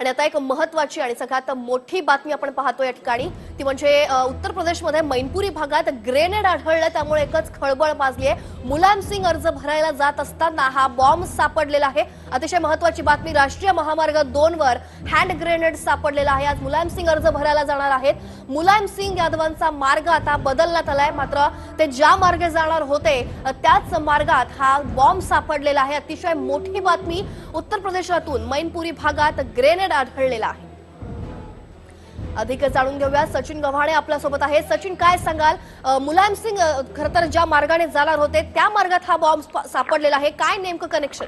आणि आता एक महत्वाची आणि सगळ्यात मोठी बातमी आपण पाहतो या ठिकाणी ती म्हणजे उत्तर प्रदेशमध्ये मैनपुरी भागात ग्रेनेड आढळलं त्यामुळे एकच खळबळ माजली आहे मुलायम सिंग अर्ज भरायला जात असताना हा बॉम्ब सापडलेला आहे. अतिशय महत्वाची बातमी राष्ट्रीय महामार्ग दोन वर हँड ग्रेनेड सापडलेला आहे. आज मुलायम सिंग अर्ज भरायला जाणार आहेत. मुलायम सिंग यादवांचा मार्ग आता बदलण्यात आलाय. मात्र ते ज्या मार्गे जाणार होते त्याच मार्गात हा बॉम्ब सापडलेला आहे. अतिशय मोठी बातमी उत्तर प्रदेशातून मैनपुरी भागात ग्रेनेड आढळलेला आहे. अधिक जाणून घेऊया. सचिन गव्हाणे आपल्यासोबत आहे सचिन काय सांगाल? मुलायम सिंग खर तर ज्या मार्गाने जाणार होते त्या मार्गात हा बॉम्ब सापडलेला आहे. काय नेमकं कनेक्शन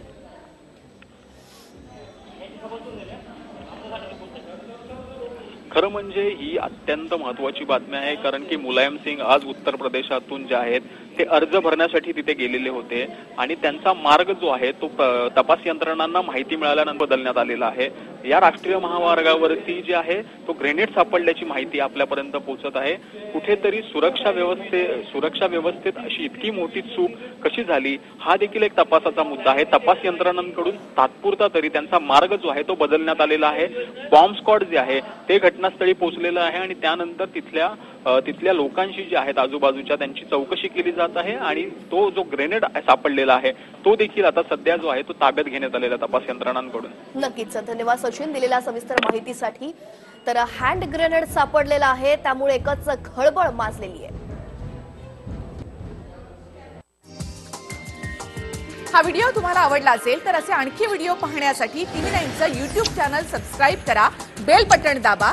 खरं म्हणजे ही अत्यंत महत्वाची बातमी आहे कारण की मुलायम सिंग आज उत्तर प्रदेशातून जे आहेत ते अर्ज भरण्यासाठी तिथे गेलेले होते आणि त्यांचा मार्ग जो आहे तो तपास यंत्रणांना माहिती मिळाल्यानंतर बदलण्यात आलेला आहे. या राष्ट्रीय महामार्गावरती जे आहे तो ग्रेनेड सापडल्याची माहिती आपल्यापर्यंत पोहोचत आहे. कुठेतरी सुरक्षा व्यवस्थे सुरक्षा व्यवस्थेत अशी इतकी मोठी चूक कशी झाली हा देखील एक तपासाचा मुद्दा आहे. तपास यंत्रणांकडून तात्पुरता तरी त्यांचा मार्ग जो आहे तो बदलण्यात आलेला आहे. बॉम्ब स्क्वॉड जे आहे ते घटनास्थळी पोहोचलेलं आहे आणि त्यानंतर तिथल्या तिथल्या लोकांशी जे आहेत आजूबाजूच्या त्यांची चौकशी केली जात आहे आणि तो जो ग्रेनेड सापडलेला आहे तो देखील आता सध्या जो आहे तो ताब्यात घेण्यात आलेला तपास यंत्रणांकडून. नक्कीच. धन्यवाद सचिन दिलेल्या सविस्तर माहितीसाठी. तर हँड ग्रेनेड सापडलेला आहे त्यामुळे एकच खळबळ माजलेली आहे. हा व्हिडिओ तुम्हाला आवडला असेल तर असे आणखी व्हिडिओ पाहण्यासाठी टीव्ही नाईनचं युट्यूब चॅनल सबस्क्राईब करा बेल बटण दाबा